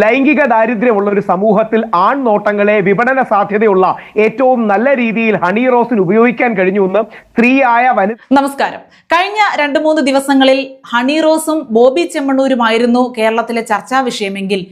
ലൈംഗിക ദാരിദ്ര്യമുള്ള ഒരു സമൂഹത്തിൽ ആൺ നോട്ടങ്ങളെ വിപണന സാധ്യതയുള്ള ഏറ്റവും നല്ല രീതിയിൽ ഹണി റോസിന് ഉപയോഗിക്കാൻ കഴിഞ്ഞുവെന്ന് സ്ത്രീയായ വനിത നമസ്കാരം. കഴിഞ്ഞ രണ്ട് മൂന്ന് ദിവസങ്ങളിൽ ഹണി റോസും ബോബി ചെമ്മണ്ണൂരുമായിരുന്നു കേരളത്തിലെ ചർച്ചാ വിഷയമെങ്കിൽ.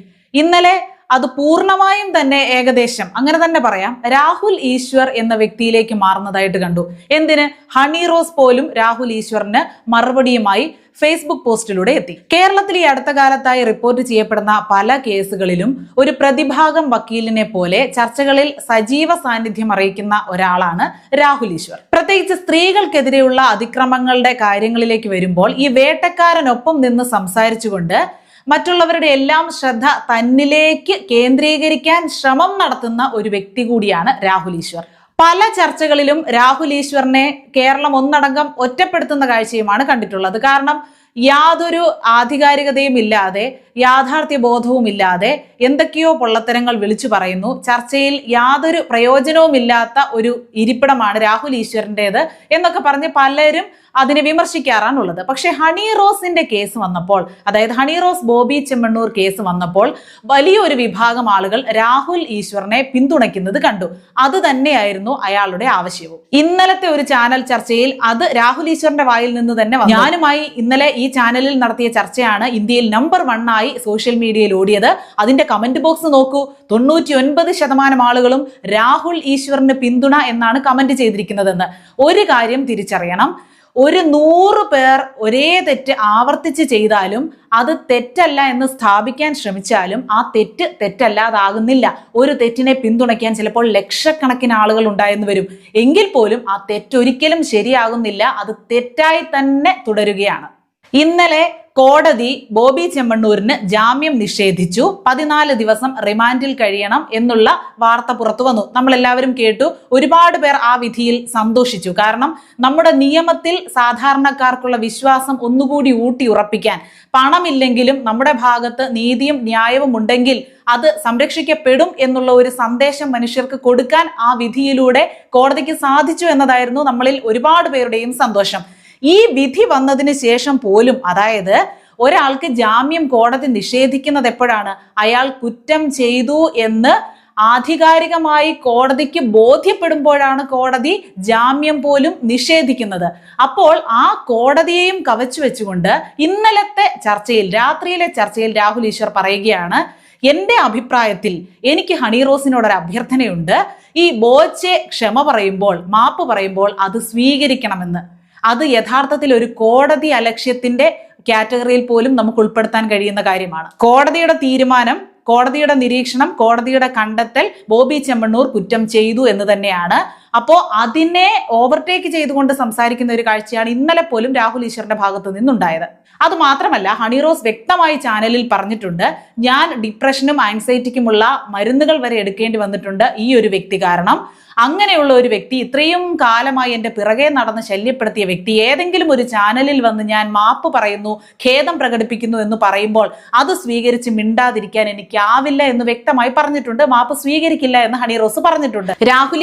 ഇന്നലെ അത് പൂർണമായും തന്നെ ഏകദേശം. അങ്ങനെ തന്നെ പറയാം. രാഹുൽ ഈശ്വർ എന്ന വ്യക്തിയിലേക്ക് മാറുന്നതായിട്ട് കണ്ടു. എന്തിന്? ഹണി റോസ് പോലും രാഹുൽ ഈശ്വറിന് മറുപടിയുമായി ഫേസ്ബുക്ക് പോസ്റ്റിലൂടെ എത്തി. കേരളത്തിൽ ഈ അടുത്ത കാലത്തായി റിപ്പോർട്ട് ചെയ്യപ്പെടുന്ന പല കേസുകളിലും ഒരു പ്രതിഭാഗം വക്കീലിനെ പോലെ ചർച്ചകളിൽ സജീവ സാന്നിധ്യം അറിയിക്കുന്ന ഒരാളാണ് രാഹുൽ ഈശ്വർ. പ്രത്യേകിച്ച് സ്ത്രീകൾക്കെതിരെയുള്ള അതിക്രമങ്ങളുടെ കാര്യങ്ങളിലേക്ക് വരുമ്പോൾ ഈ വേട്ടക്കാരനൊപ്പം നിന്ന് സംസാരിച്ചുകൊണ്ട് മറ്റുള്ളവരുടെ എല്ലാം ശ്രദ്ധ തന്നിലേക്ക് കേന്ദ്രീകരിക്കാൻ ശ്രമം നടത്തുന്ന ഒരു വ്യക്തി കൂടിയാണ് രാഹുൽ ഈശ്വർ. പല ചർച്ചകളിലും രാഹുൽ ഈശ്വറിനെ കേരളം ഒന്നടങ്കം ഒറ്റപ്പെടുത്തുന്ന കാഴ്ചയുമാണ് കണ്ടിട്ടുള്ളത്. കാരണം യാതൊരു ആധികാരികതയും ഇല്ലാതെ യാഥാർത്ഥ്യ ബോധവും ഇല്ലാതെ എന്തൊക്കെയോ പൊള്ളത്തരങ്ങൾ വിളിച്ചു പറയുന്നു. ചർച്ചയിൽ യാതൊരു പ്രയോജനവുമില്ലാത്ത ഒരു ഇരിപ്പിടമാണ് രാഹുൽ ഈശ്വറിന്റെത് എന്നൊക്കെ പറഞ്ഞ് പലരും അതിനെ വിമർശിക്കാറാണുള്ളത്. പക്ഷെ ഹണി റോസിന്റെ കേസ് വന്നപ്പോൾ അതായത് ഹണി റോസ് ബോബി ചെമ്മണ്ണൂർ കേസ് വന്നപ്പോൾ വലിയൊരു വിഭാഗം ആളുകൾ രാഹുൽ ഈശ്വറിനെ പിന്തുണയ്ക്കുന്നത് കണ്ടു. അത് തന്നെയായിരുന്നു അയാളുടെ ആവശ്യവും. ഇന്നലത്തെ ഒരു ചാനൽ ചർച്ചയിൽ അത് രാഹുൽ ഈശ്വറിന്റെ വായിൽ നിന്ന് തന്നെ. ഞാനുമായി ഇന്നലെ ചാനലിൽ നടത്തിയ ചർച്ചയാണ് ഇന്ത്യയിൽ നമ്പർ വൺ ആയി സോഷ്യൽ മീഡിയയിൽ ഓടിയത്. അതിന്റെ കമന്റ് ബോക്സ് നോക്കൂ. തൊണ്ണൂറ്റി ഒൻപത് ശതമാനം ആളുകളും രാഹുൽ ഈശ്വറിന് പിന്തുണ എന്നാണ് കമന്റ് ചെയ്തിരിക്കുന്നതെന്ന്. ഒരു കാര്യം തിരിച്ചറിയണം. ഒരു നൂറ് പേർ ഒരേ തെറ്റ് ആവർത്തിച്ച് ചെയ്താലും അത് തെറ്റല്ല എന്ന് സ്ഥാപിക്കാൻ ശ്രമിച്ചാലും ആ തെറ്റ് തെറ്റല്ലാതാകുന്നില്ല. ഒരു തെറ്റിനെ പിന്തുണയ്ക്കാൻ ചിലപ്പോൾ ലക്ഷക്കണക്കിന് ആളുകൾ ഉണ്ടായെന്ന് വരും. എങ്കിൽ പോലും ആ തെറ്റൊരിക്കലും ശരിയാകുന്നില്ല. അത് തെറ്റായി തന്നെ തുടരുകയാണ്. ഇന്നലെ കോടതി ബോബി ചെമ്മണ്ണൂരിന് ജാമ്യം നിഷേധിച്ചു. പതിനാല് ദിവസം റിമാൻഡിൽ കഴിയണം എന്നുള്ള വാർത്ത പുറത്തു വന്നു. നമ്മൾ എല്ലാവരും കേട്ടു. ഒരുപാട് പേർ ആ വിധിയിൽ സന്തോഷിച്ചു. കാരണം നമ്മുടെ നിയമത്തിൽ സാധാരണക്കാർക്കുള്ള വിശ്വാസം ഒന്നുകൂടി ഊട്ടി ഉറപ്പിക്കാൻ പണമില്ലെങ്കിലും നമ്മുടെ ഭാഗത്ത് നീതിയും ന്യായവും ഉണ്ടെങ്കിൽ അത് സംരക്ഷിക്കപ്പെടും എന്നുള്ള ഒരു സന്ദേശം മനുഷ്യർക്ക് കൊടുക്കാൻ ആ വിധിയിലൂടെ കോടതിക്ക് സാധിച്ചു എന്നതായിരുന്നു നമ്മളിൽ ഒരുപാട് പേരുടെയും സന്തോഷം. ഈ വിധി വന്നതിന് ശേഷം പോലും അതായത് ഒരാൾക്ക് ജാമ്യം കോടതി നിഷേധിക്കുന്നത് എപ്പോഴാണ്? അയാൾ കുറ്റം ചെയ്തു എന്ന് ആധികാരികമായി കോടതിക്ക് ബോധ്യപ്പെടുമ്പോഴാണ് കോടതി ജാമ്യം പോലും നിഷേധിക്കുന്നത്. അപ്പോൾ ആ കോടതിയെയും കവച്ചു വെച്ചുകൊണ്ട് ഇന്നലത്തെ ചർച്ചയിൽ രാത്രിയിലെ ചർച്ചയിൽ രാഹുൽ ഈശ്വർ പറയുകയാണ് എന്റെ അഭിപ്രായത്തിൽ എനിക്ക് ഹണി റോസിനോടൊരു അഭ്യർത്ഥനയുണ്ട്. ഈ ബോച്ചെ ക്ഷമ പറയുമ്പോൾ മാപ്പ് പറയുമ്പോൾ അത് സ്വീകരിക്കണമെന്ന്. അത് യഥാർത്ഥത്തിൽ ഒരു കോടതി അലക്ഷ്യത്തിന്റെ കാറ്റഗറിയിൽ പോലും നമുക്ക് ഉൾപ്പെടുത്താൻ കഴിയുന്ന കാര്യമാണ്. കോടതിയുടെ തീരുമാനം കോടതിയുടെ നിരീക്ഷണം കോടതിയുടെ കണ്ടെത്തൽ ബോബി ചെമ്മണ്ണൂർ കുറ്റം ചെയ്തു എന്ന് തന്നെയാണ്. അപ്പോ അതിനെ ഓവർടേക്ക് ചെയ്തുകൊണ്ട് സംസാരിക്കുന്ന ഒരു കാഴ്ചയാണ് ഇന്നലെ പോലും രാഹുൽ ഈശ്വറിന്റെ ഭാഗത്ത് നിന്നുണ്ടായത്. അത് മാത്രമല്ല ഹണി റോസ് വ്യക്തമായി ചാനലിൽ പറഞ്ഞിട്ടുണ്ട് ഞാൻ ഡിപ്രഷനും ആൻസൈറ്റിക്കുമുള്ള മരുന്നുകൾ വരെ എടുക്കേണ്ടി വന്നിട്ടുണ്ട് ഈ ഒരു വ്യക്തി കാരണം. അങ്ങനെയുള്ള ഒരു വ്യക്തി ഇത്രയും കാലമായി എന്റെ പിറകെ നടന്ന് ശല്യപ്പെടുത്തിയ വ്യക്തി ഏതെങ്കിലും ഒരു ചാനലിൽ വന്ന് ഞാൻ മാപ്പ് പറയുന്നു ഖേദം പ്രകടിപ്പിക്കുന്നു എന്ന് പറയുമ്പോൾ അത് സ്വീകരിച്ച് മിണ്ടാതിരിക്കാൻ എനിക്കാവില്ല എന്ന് വ്യക്തമായി പറഞ്ഞിട്ടുണ്ട്. മാപ്പ് സ്വീകരിക്കില്ല എന്ന് ഹണി റോസ് പറഞ്ഞിട്ടുണ്ട്. രാഹുൽ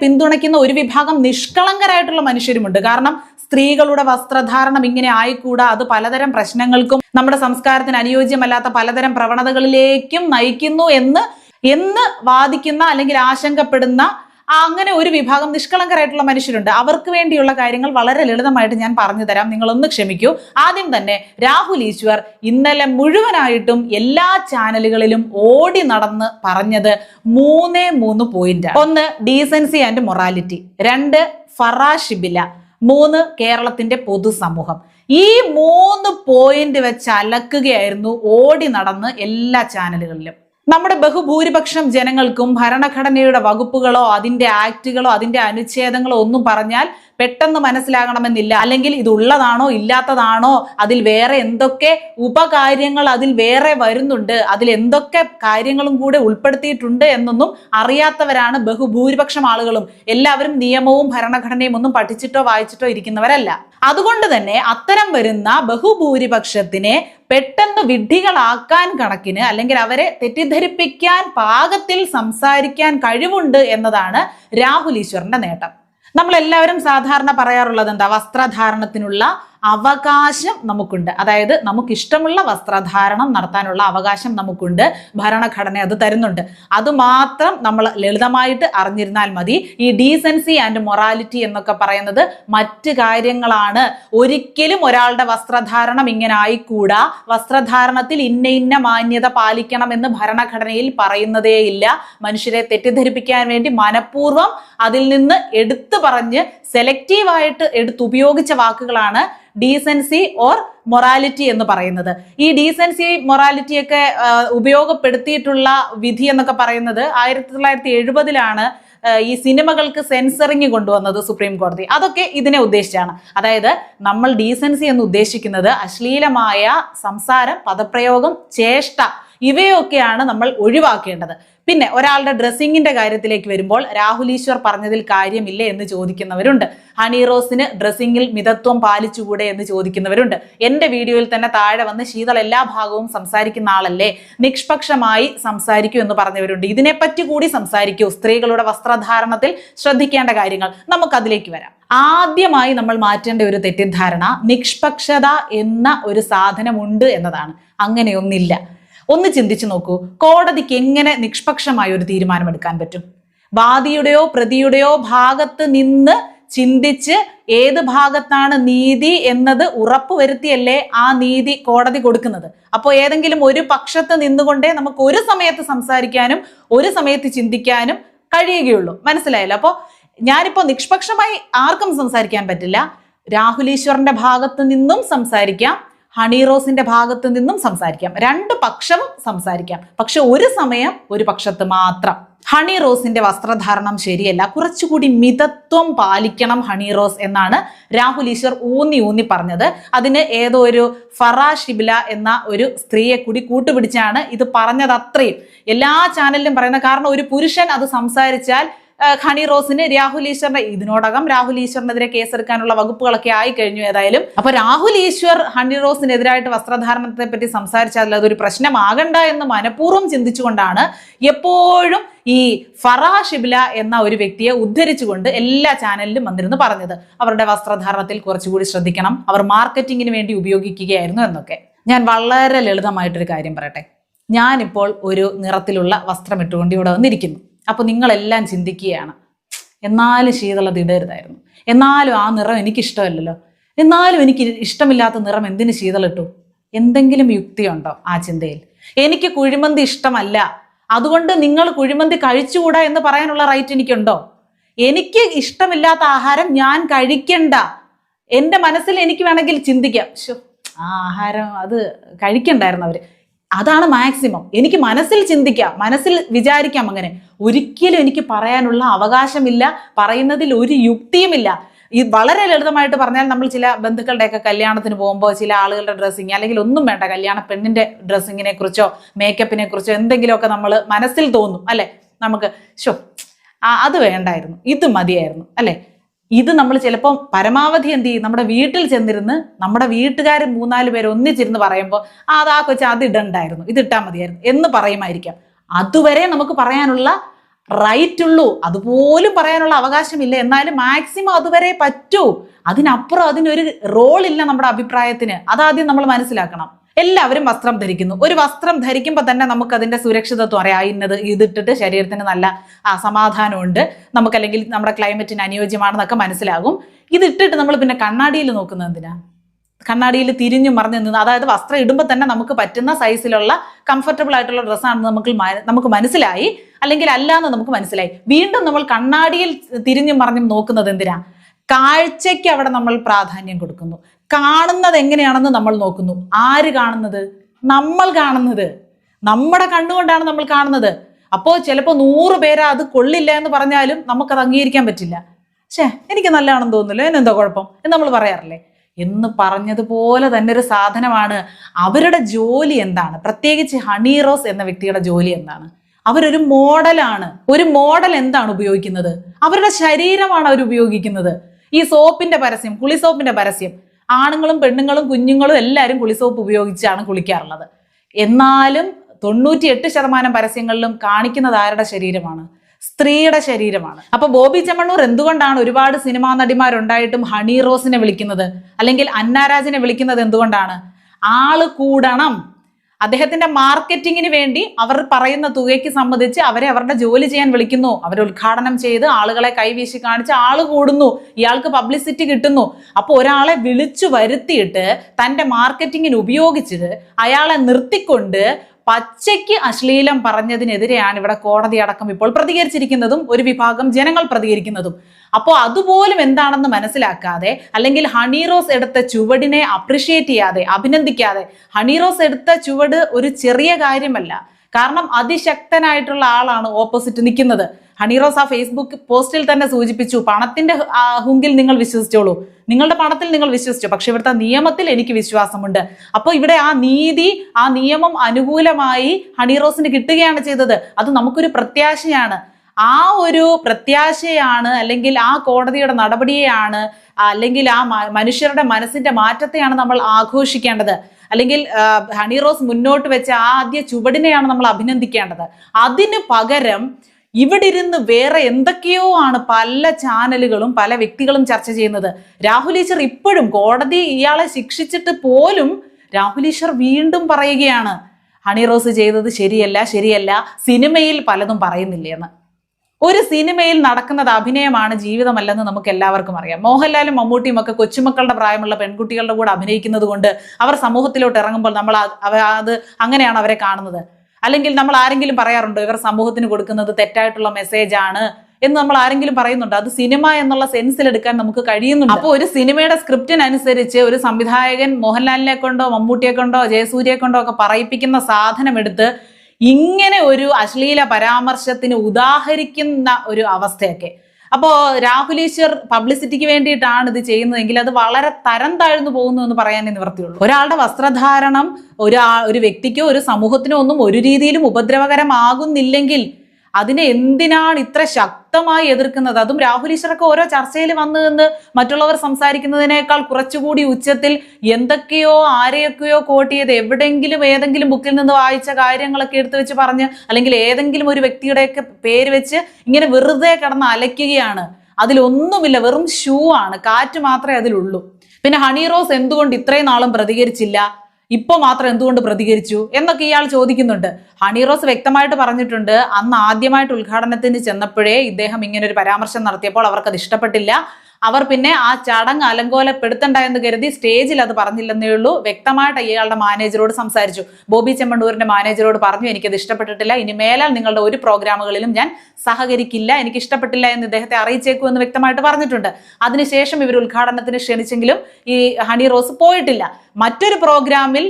പിന്തുണയ്ക്കുന്ന ഒരു വിഭാഗം നിഷ്കളങ്കരായിട്ടുള്ള മനുഷ്യരുമുണ്ട്. കാരണം സ്ത്രീകളുടെ വസ്ത്രധാരണം ഇങ്ങനെ ആയിക്കൂടാ. അത് പലതരം പ്രശ്നങ്ങൾക്കും നമ്മുടെ സംസ്കാരത്തിന് അനുയോജ്യമല്ലാത്ത പലതരം പ്രവണതകളിലേക്കും നയിക്കുന്നു എന്ന് എന്ന് വാദിക്കുന്ന അല്ലെങ്കിൽ ആശങ്കപ്പെടുന്ന അങ്ങനെ ഒരു വിഭാഗം നിഷ്കളങ്കരായിട്ടുള്ള മനുഷ്യരുണ്ട്. അവർക്ക് വേണ്ടിയുള്ള കാര്യങ്ങൾ വളരെ ലളിതമായിട്ട് ഞാൻ പറഞ്ഞു തരാം. നിങ്ങളൊന്ന് ക്ഷമിക്കൂ. ആദ്യം തന്നെ രാഹുൽ ഈശ്വർ ഇന്നലെ മുഴുവനായിട്ടും എല്ലാ ചാനലുകളിലും ഓടി നടന്ന് പറഞ്ഞത് മൂന്നേ മൂന്ന് പോയിന്റ് ഒന്ന് ഡീസൻസി ആൻഡ് മൊറാലിറ്റി രണ്ട് ഫറാഷിബില മൂന്ന് കേരളത്തിന്റെ പൊതുസമൂഹം. ഈ മൂന്ന് പോയിന്റ് വെച്ച് അലക്കുകയായിരുന്നു ഓടി നടന്ന് എല്ലാ ചാനലുകളിലും. നമ്മുടെ ബഹുഭൂരിപക്ഷം ജനങ്ങൾക്കും ഭരണഘടനയുടെ വകുപ്പുകളോ അതിന്റെ ആക്റ്റുകളോ അതിന്റെ അനുച്ഛേദങ്ങളോ ഒന്നും പറഞ്ഞാൽ പെട്ടെന്ന് മനസ്സിലാകണമെന്നില്ല. അല്ലെങ്കിൽ ഇത് ഉള്ളതാണോ ഇല്ലാത്തതാണോ അതിൽ വേറെ എന്തൊക്കെ ഉപകാര്യങ്ങൾ അതിൽ വേറെ വരുന്നുണ്ട് അതിൽ എന്തൊക്കെ കാര്യങ്ങളും കൂടെ ഉൾപ്പെടുത്തിയിട്ടുണ്ട് എന്നൊന്നും അറിയാത്തവരാണ് ബഹുഭൂരിപക്ഷം ആളുകളും. എല്ലാവരും നിയമവും ഭരണഘടനയും ഒന്നും പഠിച്ചിട്ടോ വായിച്ചിട്ടോ ഇരിക്കുന്നവരല്ല. അതുകൊണ്ട് തന്നെ അത്തരം വരുന്ന ബഹുഭൂരിപക്ഷത്തിനെ പെട്ടെന്ന് വിഡ്ഢികളാക്കാൻ കണക്കിന് അല്ലെങ്കിൽ അവരെ തെറ്റിദ്ധരിപ്പിക്കാൻ പാകത്തിൽ സംസാരിക്കാൻ കഴിവുണ്ട് എന്നതാണ് രാഹുൽ ഈശ്വറിന്റെ നേട്ടം. നമ്മൾ എല്ലാവരും സാധാരണ പറയാറുള്ളത് എന്താ? വസ്ത്രധാരണത്തിനുള്ള അവകാശം നമുക്കുണ്ട്. അതായത് നമുക്ക് ഇഷ്ടമുള്ള വസ്ത്രധാരണം നടത്താനുള്ള അവകാശം നമുക്കുണ്ട്. ഭരണഘടന അത് തരുന്നുണ്ട്. അത് മാത്രം നമ്മൾ ലളിതമായിട്ട് അറിഞ്ഞിരുന്നാൽ മതി. ഈ ഡീസൻസി ആൻഡ് മൊറാലിറ്റി എന്നൊക്കെ പറയുന്നത് മറ്റ് കാര്യങ്ങളാണ്. ഒരിക്കലും ഒരാളുടെ വസ്ത്രധാരണം ഇങ്ങനെ ആയിക്കൂടാ. വസ്ത്രധാരണത്തിൽ ഇന്ന ഇന്ന മാന്യത പാലിക്കണമെന്ന് ഭരണഘടനയിൽ പറയുന്നതേയില്ല മനുഷ്യരെ തെറ്റിദ്ധരിപ്പിക്കാൻ വേണ്ടി മനഃപൂർവം അതിൽ നിന്ന് എടുത്തു പറഞ്ഞ് സെലക്റ്റീവായിട്ട് എടുത്തുപയോഗിച്ച വാക്കുകളാണ് ഡീസൻസി ഓർ മൊറാലിറ്റി എന്ന് പറയുന്നത്. ഈ ഡീസൻസി മൊറാലിറ്റിയൊക്കെ ഉപയോഗപ്പെടുത്തിയിട്ടുള്ള വിധി എന്നൊക്കെ പറയുന്നത് ആയിരത്തി തൊള്ളായിരത്തി എഴുപതിലാണ് ഈ സിനിമകൾക്ക് സെൻസറിങ് കൊണ്ടുവന്നത് സുപ്രീം കോടതി. അതൊക്കെ ഇതിനെ ഉദ്ദേശിച്ചാണ്. അതായത് നമ്മൾ ഡീസൻസി എന്ന് ഉദ്ദേശിക്കുന്നത് അശ്ലീലമായ സംസാരം പദപ്രയോഗം ചേഷ്ട ഇവയൊക്കെയാണ് നമ്മൾ ഒഴിവാക്കേണ്ടത്. പിന്നെ ഒരാളുടെ ഡ്രസ്സിങ്ങിന്റെ കാര്യത്തിലേക്ക് വരുമ്പോൾ രാഹുൽ ഈശ്വർ പറഞ്ഞതിൽ കാര്യമില്ല എന്ന് ചോദിക്കുന്നവരുണ്ട്. ഹണി റോസിന് ഡ്രസ്സിങ്ങിൽ മിതത്വം പാലിച്ചുകൂടെ എന്ന് ചോദിക്കുന്നവരുണ്ട്. എന്റെ വീഡിയോയിൽ തന്നെ താഴെ വന്ന് ശീതൾ എല്ലാ ഭാഗവും സംസാരിക്കുന്ന ആളല്ലേ? നിഷ്പക്ഷമായി സംസാരിക്കൂ എന്ന് പറഞ്ഞവരുണ്ട്. ഇതിനെപ്പറ്റി കൂടി സംസാരിക്കൂ. സ്ത്രീകളുടെ വസ്ത്രധാരണത്തിൽ ശ്രദ്ധിക്കേണ്ട കാര്യങ്ങൾ. നമുക്കതിലേക്ക് വരാം. ആദ്യമായി നമ്മൾ മാറ്റേണ്ട ഒരു തെറ്റിദ്ധാരണ നിഷ്പക്ഷത എന്ന ഒരു സാധനമുണ്ട് എന്നതാണ്. അങ്ങനെയൊന്നില്ല ഒന്ന് ചിന്തിച്ചു നോക്കൂ. കോടതിക്ക് എങ്ങനെ നിഷ്പക്ഷമായ ഒരു തീരുമാനമെടുക്കാൻ പറ്റും? വാദിയുടെയോ പ്രതിയുടെയോ ഭാഗത്ത് നിന്ന് ചിന്തിച്ച് ഏത് ഭാഗത്താണ് നീതി എന്നത് ഉറപ്പുവരുത്തിയല്ലേ ആ നീതി കോടതി കൊടുക്കുന്നത്? അപ്പോൾ ഏതെങ്കിലും ഒരു പക്ഷത്ത് നിന്നുകൊണ്ടേ നമുക്ക് ഒരു സമയത്ത് സംസാരിക്കാനും ഒരു സമയത്ത് ചിന്തിക്കാനും കഴിയുകയുള്ളൂ. മനസ്സിലായല്ലോ? അപ്പോൾ ഞാനിപ്പോൾ നിഷ്പക്ഷമായി ആർക്കും സംസാരിക്കാൻ പറ്റില്ല. രാഹുൽ ഈശ്വറിന്റെ ഭാഗത്ത് നിന്നും സംസാരിക്കാം. ഹണി റോസിന്റെ ഭാഗത്ത് നിന്നും സംസാരിക്കാം. രണ്ട് പക്ഷവും സംസാരിക്കാം. പക്ഷെ ഒരു സമയം ഒരു പക്ഷത്ത് മാത്രം. ഹണി റോസിന്റെ വസ്ത്രധാരണം ശരിയല്ല. കുറച്ചുകൂടി മിതത്വം പാലിക്കണം ഹണി റോസ് എന്നാണ് രാഹുൽ ഈശ്വർ ഊന്നി ഊന്നി പറഞ്ഞത്. അതിന് ഏതോ ഒരു ഫറാ ഷിബില എന്ന ഒരു സ്ത്രീയെ കൂടി കൂട്ടുപിടിച്ചാണ് ഇത് പറഞ്ഞത് അത്രയും. എല്ലാ ചാനലിലും പറയുന്ന കാരണം ഒരു പുരുഷൻ അത് സംസാരിച്ചാൽ ഹണി റോസിന് രാഹുൽ ഈശ്വറിന്റെ ഇതിനോടകം രാഹുൽ ഈശ്വറിനെതിരെ കേസെടുക്കാനുള്ള വകുപ്പുകളൊക്കെ ആയി കഴിഞ്ഞു ഏതായാലും. അപ്പൊ രാഹുൽ ഈശ്വർ ഹണി റോസിനെതിരായിട്ട് വസ്ത്രധാരണത്തെ പറ്റി സംസാരിച്ചാൽ അതൊരു പ്രശ്നമാകണ്ട എന്ന് മനഃപൂർവം ചിന്തിച്ചുകൊണ്ടാണ് എപ്പോഴും ഈ ഫറാ ഷിബില എന്ന ഒരു വ്യക്തിയെ ഉദ്ധരിച്ചുകൊണ്ട് എല്ലാ ചാനലിലും വന്നിരുന്നു പറഞ്ഞത്. അവരുടെ വസ്ത്രധാരണത്തിൽ കുറച്ചുകൂടി ശ്രദ്ധിക്കണം. അവർ മാർക്കറ്റിങ്ങിന് വേണ്ടി ഉപയോഗിക്കുകയായിരുന്നു എന്നൊക്കെ. ഞാൻ വളരെ ലളിതമായിട്ടൊരു കാര്യം പറയട്ടെ. ഞാനിപ്പോൾ ഒരു നിറത്തിലുള്ള വസ്ത്രം ഇട്ടുകൊണ്ട് ഇവിടെ വന്നിരിക്കുന്നു. അപ്പോൾ നിങ്ങളെല്ലാം ചിന്തിക്കുകയാണ്. എന്നാലും ശീതളത് ഇടരുതായിരുന്നു എന്നാലും ആ നിറം എനിക്കിഷ്ടമല്ലല്ലോ. എന്നാലും എനിക്ക് ഇഷ്ടമില്ലാത്ത നിറം എന്തിനു ശീതളിട്ടു എന്തെങ്കിലും യുക്തിയുണ്ടോ ആ ചിന്തയിൽ? എനിക്ക് കുഴിമന്തി ഇഷ്ടമല്ല. അതുകൊണ്ട് നിങ്ങൾ കുഴിമന്തി കഴിച്ചുകൂടാ എന്ന് പറയാനുള്ള റൈറ്റ് എനിക്കുണ്ടോ? എനിക്ക് ഇഷ്ടമില്ലാത്ത ആഹാരം ഞാൻ കഴിക്കണ്ട. എന്റെ മനസ്സിൽ എനിക്ക് വേണമെങ്കിൽ ചിന്തിക്കാം. ആ ആഹാരം അത് കഴിക്കണ്ടായിരുന്നു അവർ. അതാണ് മാക്സിമം. എനിക്ക് മനസ്സിൽ ചിന്തിക്കാം മനസ്സിൽ വിചാരിക്കാം അങ്ങനെ. ഒരിക്കലും എനിക്ക് പറയാനുള്ള അവകാശമില്ല പറയുന്നതിൽ ഒരു യുക്തിയുമില്ല. ഈ വളരെ ലളിതമായിട്ട് പറഞ്ഞാൽ നമ്മൾ ചില ബന്ധുക്കളുടെയൊക്കെ കല്യാണത്തിന് പോകുമ്പോൾ ചില ആളുകളുടെ ഡ്രസ്സിങ് അല്ലെങ്കിൽ ഒന്നും വേണ്ട കല്യാണ പെണ്ണിന്റെ ഡ്രസ്സിങ്ങിനെ കുറിച്ചോ മേക്കപ്പിനെ കുറിച്ചോ എന്തെങ്കിലുമൊക്കെ നമ്മൾ മനസ്സിൽ തോന്നും അല്ലെ? നമുക്ക് ഷോ അത് വേണ്ടായിരുന്നു ഇത് മതിയായിരുന്നു അല്ലെ? ഇത് നമ്മൾ ചിലപ്പോൾ പരമാവധി എന്ത് ചെയ്യും? നമ്മുടെ വീട്ടിൽ ചെന്നിരുന്ന് നമ്മുടെ വീട്ടുകാർ മൂന്നാൽ പേര് ഒന്നിച്ചിരുന്ന് പറയുമ്പോൾ അത് ആ കൊച്ചു അത് ഇടണ്ടായിരുന്നു. ഇത് ഇട്ടാൽ മതിയായിരുന്നു. എന്ന് പറയുമായിരിക്കാം. അതുവരെ നമുക്ക് പറയാനുള്ള റൈറ്റ് ഉള്ളൂ. അതുപോലും പറയാനുള്ള അവകാശമില്ല. എന്നാലും മാക്സിമം അതുവരെ പറ്റൂ. അതിനപ്പുറം അതിനൊരു റോളില്ല നമ്മുടെ അഭിപ്രായത്തിന്. അതാദ്യം നമ്മൾ മനസ്സിലാക്കണം. എല്ലാവരും വസ്ത്രം ധരിക്കുന്നു. ഒരു വസ്ത്രം ധരിക്കുമ്പോൾ തന്നെ നമുക്ക് അതിന്റെ സുരക്ഷിതത്വം അറിയാം. ഇന്നത് ഇതിട്ടിട്ട് ശരീരത്തിന് നല്ല സമാധാനമുണ്ട്. നമുക്കല്ലെങ്കിൽ നമ്മുടെ ക്ലൈമറ്റിന് അനുയോജ്യമാണെന്നൊക്കെ മനസ്സിലാകും. ഇതിട്ടിട്ട് നമ്മൾ പിന്നെ കണ്ണാടിയിൽ നോക്കുന്നത് എന്തിനാ? കണ്ണാടിയിൽ തിരിഞ്ഞു മറിഞ്ഞു നിന്ന് അതായത് വസ്ത്രം ഇടുമ്പോൾ തന്നെ നമുക്ക് പറ്റുന്ന സൈസിലുള്ള കംഫർട്ടബിൾ ആയിട്ടുള്ള ഡ്രസ്സാണെന്ന് നമുക്ക് നമുക്ക് മനസ്സിലായി. അല്ലെങ്കിൽ അല്ലാന്ന് നമുക്ക് മനസ്സിലായി. വീണ്ടും നമ്മൾ കണ്ണാടിയിൽ തിരിഞ്ഞു മറിഞ്ഞും നോക്കുന്നത് എന്തിനാ? കാഴ്ചയ്ക്ക് അവിടെ നമ്മൾ പ്രാധാന്യം കൊടുക്കുന്നു. കാണുന്നത് എങ്ങനെയാണെന്ന് നമ്മൾ നോക്കുന്നു. ആര് കാണുന്നത്? നമ്മൾ കാണുന്നത്. നമ്മുടെ കണ്ണുകൊണ്ടാണ് നമ്മൾ കാണുന്നത്. അപ്പോൾ ചിലപ്പോൾ നൂറ് പേര് അത് കൊള്ളില്ല എന്ന് പറഞ്ഞാലും നമുക്കത് അംഗീകരിക്കാൻ പറ്റില്ല. ഛേ എനിക്ക് നല്ലതാണെന്ന് തോന്നുന്നില്ല. എന്നെന്താ കുഴപ്പം? എന്ന് നമ്മൾ പറയാറില്ലേ? എന്ന് പറഞ്ഞതുപോലെ തന്നെ ഒരു സാധനമാണ്. അവരുടെ ജോലി എന്താണ്? പ്രത്യേകിച്ച് ഹണി റോസ് എന്ന വ്യക്തിയുടെ ജോലി എന്താണ്? അവരൊരു മോഡലാണ്. ഒരു മോഡൽ എന്താണ് ഉപയോഗിക്കുന്നത്? അവരുടെ ശരീരമാണ് അവർ ഉപയോഗിക്കുന്നത്. ഈ സോപ്പിന്റെ പരസ്യം കുളി സോപ്പിന്റെ പരസ്യം ആണുങ്ങളും പെണ്ണുങ്ങളും കുഞ്ഞുങ്ങളും എല്ലാവരും കുളിസോപ്പ് ഉപയോഗിച്ചാണ് കുളിക്കാറുള്ളത്. എന്നാലും തൊണ്ണൂറ്റി എട്ട് ശതമാനം പരസ്യങ്ങളിലും കാണിക്കുന്നത് ആരുടെ ശരീരമാണ്? സ്ത്രീയുടെ ശരീരമാണ്. അപ്പൊ ബോബി ചെമ്മണ്ണൂർ എന്തുകൊണ്ടാണ് ഒരുപാട് സിനിമാ നടിമാരുണ്ടായിട്ടും ഹണി റോസിനെ വിളിക്കുന്നത്? അല്ലെങ്കിൽ അന്നാരാജിനെ വിളിക്കുന്നത് എന്തുകൊണ്ടാണ്? ആൾ കൂടണം. അദ്ദേഹത്തിന്റെ മാർക്കറ്റിങ്ങിന് വേണ്ടി അവർ പറയുന്ന തുകയ്ക്ക് സംബന്ധിച്ച് അവരെ അവരുടെ ജോലി ചെയ്യാൻ വിളിക്കുന്നു. അവർ ഉദ്ഘാടനം ചെയ്ത് ആളുകളെ കൈവീശി കാണിച്ച് ആൾ കൂടുന്നു. ഇയാൾക്ക് പബ്ലിസിറ്റി കിട്ടുന്നു. അപ്പോൾ ഒരാളെ വിളിച്ചു വരുത്തിയിട്ട് തന്റെ മാർക്കറ്റിങ്ങിന് ഉപയോഗിച്ചിട്ട് അയാളെ നിർത്തിക്കൊണ്ട് പച്ചയ്ക്ക് അശ്ലീലം പറഞ്ഞതിനെതിരെയാണ് ഇവിടെ കോടതി അടക്കം ഇപ്പോൾ പ്രതികരിച്ചിരിക്കുന്നതും ഒരു വിഭാഗം ജനങ്ങൾ പ്രതികരിക്കുന്നതും. അപ്പോൾ അതുപോലും എന്താണെന്ന് മനസ്സിലാക്കാതെ അല്ലെങ്കിൽ ഹണീറോസ് എടുത്ത ചുവടിനെ അപ്രിഷിയേറ്റ് ചെയ്യാതെ അഭിനന്ദിക്കാതെ ഹണീറോസ് എടുത്ത ചുവട് ഒരു ചെറിയ കാര്യമല്ല. കാരണം അതിശക്തനായിട്ടുള്ള ആളാണ് ഓപ്പോസിറ്റ് നിൽക്കുന്നത്. ഹണീറോസ് ആ ഫേസ്ബുക്ക് പോസ്റ്റിൽ തന്നെ സൂചിപ്പിച്ചു പണത്തിന്റെ ഹുങ്കിൽ നിങ്ങൾ വിശ്വസിച്ചോളൂ. നിങ്ങളുടെ പണത്തിൽ നിങ്ങൾ വിശ്വസിച്ചു പക്ഷെ ഇവിടുത്തെ നിയമത്തിൽ എനിക്ക് വിശ്വാസമുണ്ട്. അപ്പോൾ ഇവിടെ ആ നീതി ആ നിയമം അനുകൂലമായി ഹണിറോസിന് കിട്ടുകയാണ് ചെയ്തത്. അത് നമുക്കൊരു പ്രത്യാശയാണ്. ആ ഒരു പ്രത്യാശയാണ് അല്ലെങ്കിൽ ആ കോടതിയുടെ നടപടിയെയാണ് അല്ലെങ്കിൽ ആ മനുഷ്യരുടെ മനസ്സിന്റെ മാറ്റത്തെയാണ് നമ്മൾ ആഘോഷിക്കേണ്ടത്. അല്ലെങ്കിൽ ഹണിറോസ് ഹണി റോസ് മുന്നോട്ട് വെച്ച ആ ആദ്യ ചുവടിനെയാണ് നമ്മൾ അഭിനന്ദിക്കേണ്ടത്. അതിന് പകരം ഇവിടെ ഇരുന്ന് വേറെ എന്തൊക്കെയോ ആണ് പല ചാനലുകളും പല വ്യക്തികളും ചർച്ച ചെയ്യുന്നത്. രാഹുൽ ഈശ്വർ ഇപ്പോഴും കോടതി ഇയാളെ ശിക്ഷിച്ചിട്ട് പോലും രാഹുൽ ഈശ്വർ വീണ്ടും പറയുകയാണ് ഹണി റോസ് ചെയ്തത് ശരിയല്ല ശരിയല്ല സിനിമയിൽ പലതും പറയുന്നില്ലേന്ന് ഒരു സിനിമയിൽ നടക്കുന്നത് അഭിനയമാണ് ജീവിതമല്ലെന്ന് നമുക്ക് എല്ലാവർക്കും അറിയാം. മോഹൻലാലും മമ്മൂട്ടിയും ഒക്കെ കൊച്ചുമക്കളുടെ പ്രായമുള്ള പെൺകുട്ടികളുടെ കൂടെ അഭിനയിക്കുന്നത് കൊണ്ട് അവർ സമൂഹത്തിലോട്ട് ഇറങ്ങുമ്പോൾ നമ്മൾ അത് അങ്ങനെയാണ് അവരെ കാണുന്നത്. അല്ലെങ്കിൽ നമ്മൾ ആരെങ്കിലും പറയാറുണ്ടോ ഇവർ സമൂഹത്തിന് കൊടുക്കുന്നത് തെറ്റായിട്ടുള്ള മെസ്സേജ് ആണ് എന്ന് നമ്മൾ ആരെങ്കിലും പറയുന്നുണ്ട്? അത് സിനിമ എന്നുള്ള സെൻസിൽ എടുക്കാൻ നമുക്ക് കഴിയുന്നുണ്ട്. അപ്പോൾ ഒരു സിനിമയുടെ സ്ക്രിപ്റ്റിനനുസരിച്ച് ഒരു സംവിധായകൻ മോഹൻലാലിനെ കൊണ്ടോ മമ്മൂട്ടിയെ കൊണ്ടോ ജയസൂര്യയെ കൊണ്ടോ ഒക്കെ പറയിപ്പിക്കുന്ന സാധനം എടുത്ത് ഇങ്ങനെ ഒരു അശ്ലീല പരാമർശത്തിന് ഉദാഹരിക്കുന്ന ഒരു അവസ്ഥയൊക്കെ. അപ്പോൾ രാഹുൽ ഈശ്വർ പബ്ലിസിറ്റിക്ക് വേണ്ടിയിട്ടാണ് ഇത് ചെയ്യുന്നതെങ്കിൽ അത് വളരെ തരം താഴ്ന്നു പോകുന്നു എന്ന് പറയാനേ നിവർത്തിയുള്ളൂ ഒരാളുടെ വസ്ത്രധാരണം ഒരാ ഒരു വ്യക്തിക്കോ ഒരു സമൂഹത്തിനോ ഒന്നും ഒരു രീതിയിലും ഉപദ്രവകരമാകുന്നില്ലെങ്കിൽ അതിനെ എന്തിനാണ് ഇത്ര ശക്തമായി എതിർക്കുന്നത്? അതും രാഹുൽ ഈശ്വറൊക്കെ ഓരോ ചർച്ചയിൽ വന്നു നിന്ന് മറ്റുള്ളവർ സംസാരിക്കുന്നതിനേക്കാൾ കുറച്ചുകൂടി ഉച്ചത്തിൽ എന്തൊക്കെയോ ആരെയൊക്കെയോ കോട്ട് ചെയ്ത് എവിടെയെങ്കിലും ഏതെങ്കിലും ബുക്കിൽ നിന്ന് വായിച്ച കാര്യങ്ങളൊക്കെ എടുത്തു വെച്ച് പറഞ്ഞ് അല്ലെങ്കിൽ ഏതെങ്കിലും ഒരു വ്യക്തിയുടെയൊക്കെ പേര് വെച്ച് ഇങ്ങനെ വെറുതെ കിടന്ന് അലയ്ക്കുകയാണ്. അതിലൊന്നുമില്ല വെറും ഷൂ ആണ്. കാറ്റ് മാത്രമേ അതിലുള്ളൂ. പിന്നെ ഹണി റോസ് എന്തുകൊണ്ട് ഇത്രയും നാളും പ്രതികരിച്ചില്ല? ഇപ്പൊ മാത്രം എന്തുകൊണ്ട് പ്രതികരിച്ചു എന്നൊക്കെ ഇയാൾ ചോദിക്കുന്നുണ്ട്. ഹണി റോസ് വ്യക്തമായിട്ട് പറഞ്ഞിട്ടുണ്ട് അന്ന് ആദ്യമായിട്ട് ഉദ്ഘാടനത്തിന് ചെന്നപ്പോഴേ ഇദ്ദേഹം ഇങ്ങനെ ഒരു പരാമർശം നടത്തിയപ്പോൾ അവർക്കത് ഇഷ്ടപ്പെട്ടില്ല. അവർ പിന്നെ ആ ചടങ്ങ് അലങ്കോലപ്പെടുത്തണ്ട എന്ന് കരുതി സ്റ്റേജിൽ അത് പറഞ്ഞില്ലെന്നേ ഉള്ളൂ. വ്യക്തമായിട്ട് ഇയാളുടെ മാനേജറോട് സംസാരിച്ചു. ബോബി ചെമ്മണ്ണൂരിന്റെ മാനേജറോട് പറഞ്ഞു എനിക്കത് ഇഷ്ടപ്പെട്ടിട്ടില്ല. ഇനി മേലാൽ നിങ്ങളുടെ ഒരു പ്രോഗ്രാമുകളിലും ഞാൻ സഹകരിക്കില്ല. എനിക്ക് ഇഷ്ടപ്പെട്ടില്ല എന്ന് ഇദ്ദേഹത്തെ അറിയിച്ചേക്കൂ എന്ന് വ്യക്തമായിട്ട് പറഞ്ഞിട്ടുണ്ട്. അതിനുശേഷം ഇവർ ഉദ്ഘാടനത്തിന് ക്ഷണിച്ചെങ്കിലും ഈ ഹണി റോസ് പോയിട്ടില്ല. മറ്റൊരു പ്രോഗ്രാമിൽ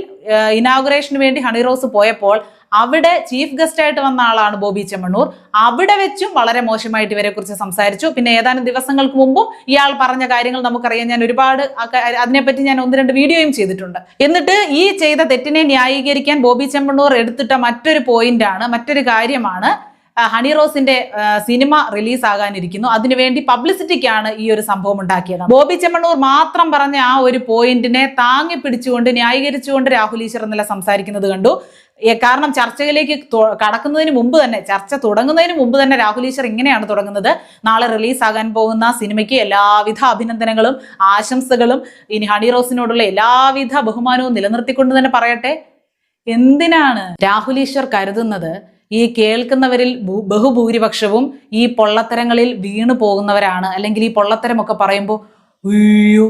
ഇനാഗുറേഷന് വേണ്ടി ഹണി റോസ് പോയപ്പോൾ അവിടെ ചീഫ് ഗസ്റ്റ് ആയിട്ട് വന്ന ആളാണ് ബോബി ചെമ്മണ്ണൂർ. അവിടെ വെച്ചും വളരെ മോശമായിട്ട് ഇവരെ കുറിച്ച് സംസാരിച്ചു. പിന്നെ ഏതാനും ദിവസങ്ങൾക്ക് മുമ്പും ഇയാൾ പറഞ്ഞ കാര്യങ്ങൾ നമുക്കറിയാം. ഞാൻ ഒരുപാട് അതിനെപ്പറ്റി ഞാൻ ഒന്ന് രണ്ട് വീഡിയോയും ചെയ്തിട്ടുണ്ട്. എന്നിട്ട് ഈ ചെയ്ത തെറ്റിനെ ന്യായീകരിക്കാൻ ബോബി ചെമ്മണ്ണൂർ എടുത്തിട്ട മറ്റൊരു പോയിന്റാണ് മറ്റൊരു കാര്യമാണ് ഹണി റോസിന്റെ സിനിമ റിലീസ് ആകാനിരിക്കുന്നു അതിനുവേണ്ടി പബ്ലിസിറ്റിക്കാണ് ഈ ഒരു സംഭവം ഉണ്ടാക്കിയത്. ബോബി ചെമ്മണ്ണൂർ മാത്രം പറഞ്ഞ ആ ഒരു പോയിന്റിനെ താങ്ങി പിടിച്ചുകൊണ്ട് ന്യായീകരിച്ചുകൊണ്ട് രാഹുൽ ഈശ്വർ എന്നല്ല സംസാരിക്കുന്നത് കണ്ടു. കാരണം ചർച്ചയിലേക്ക് കടക്കുന്നതിന് മുമ്പ് തന്നെ ചർച്ച തുടങ്ങുന്നതിന് മുമ്പ് തന്നെ രാഹുൽ ഈശ്വർ ഇങ്ങനെയാണ് തുടങ്ങുന്നത്. നാളെ റിലീസ് ആകാൻ പോകുന്ന സിനിമയ്ക്ക് എല്ലാവിധ അഭിനന്ദനങ്ങളും ആശംസകളും ഇനി ഹണി റോസിനോടുള്ള എല്ലാവിധ ബഹുമാനവും നിലനിർത്തിക്കൊണ്ട് തന്നെ പറയട്ടെ. എന്തിനാണ് രാഹുൽ ഈശ്വർ കരുതുന്നത് ഈ കേൾക്കുന്നവരിൽ ബഹുഭൂരിപക്ഷവും ഈ പൊള്ളത്തരങ്ങളിൽ വീണു പോകുന്നവരാണ്. അല്ലെങ്കിൽ ഈ പൊള്ളത്തരമൊക്കെ പറയുമ്പോൾ അയ്യോ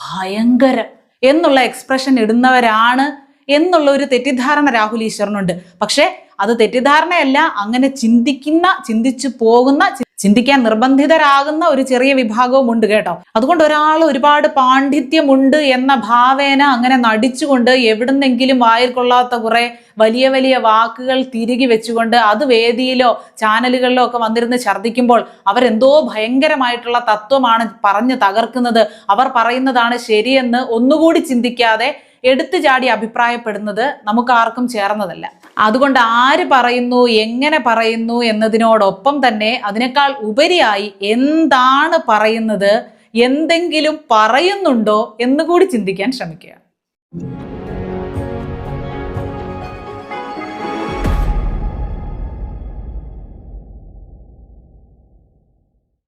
ഭയങ്കരം എന്നുള്ള എക്സ്പ്രഷൻ ഇടുന്നവരാണ് എന്നുള്ള ഒരു തെറ്റിദ്ധാരണ രാഹുൽ ഈശ്വറിനുണ്ട് പക്ഷെ അത് തെറ്റിദ്ധാരണയല്ല അങ്ങനെ ചിന്തിക്കുന്ന ചിന്തിച്ചു പോകുന്ന ചിന്തിക്കാൻ നിർബന്ധിതരാകുന്ന ഒരു ചെറിയ വിഭാഗവും ഉണ്ട് കേട്ടോ. അതുകൊണ്ട് ഒരാൾ ഒരുപാട് പാണ്ഡിത്യമുണ്ട് എന്ന ഭാവേന അങ്ങനെ നടിച്ചുകൊണ്ട് എവിടുന്നെങ്കിലും വായിൽ കൊള്ളാത്ത കുറെ വലിയ വലിയ വാക്കുകൾ തിരികെ വെച്ചുകൊണ്ട് അത് വേദിയിലോ ചാനലുകളിലോ ഒക്കെ വന്നിരുന്ന് ഛർദ്ദിക്കുമ്പോൾ അവരെന്തോ ഭയങ്കരമായിട്ടുള്ള തത്വമാണ് പറഞ്ഞു തകർക്കുന്നത്. അവർ പറയുന്നതാണ് ശരിയെന്ന് ഒന്നുകൂടി ചിന്തിക്കാതെ എടുത്തു ചാടി അഭിപ്രായപ്പെടുന്നത് നമുക്ക് ആർക്കും ചേർന്നതല്ല. അതുകൊണ്ട് ആര് പറയുന്നു എങ്ങനെ പറയുന്നു എന്നതിനോടൊപ്പം തന്നെ അതിനേക്കാൾ ഉപരിയായി എന്താണ് പറയുന്നത് എന്തെങ്കിലും പറയുന്നുണ്ടോ എന്ന് കൂടി ചിന്തിക്കാൻ ശ്രമിക്കുക.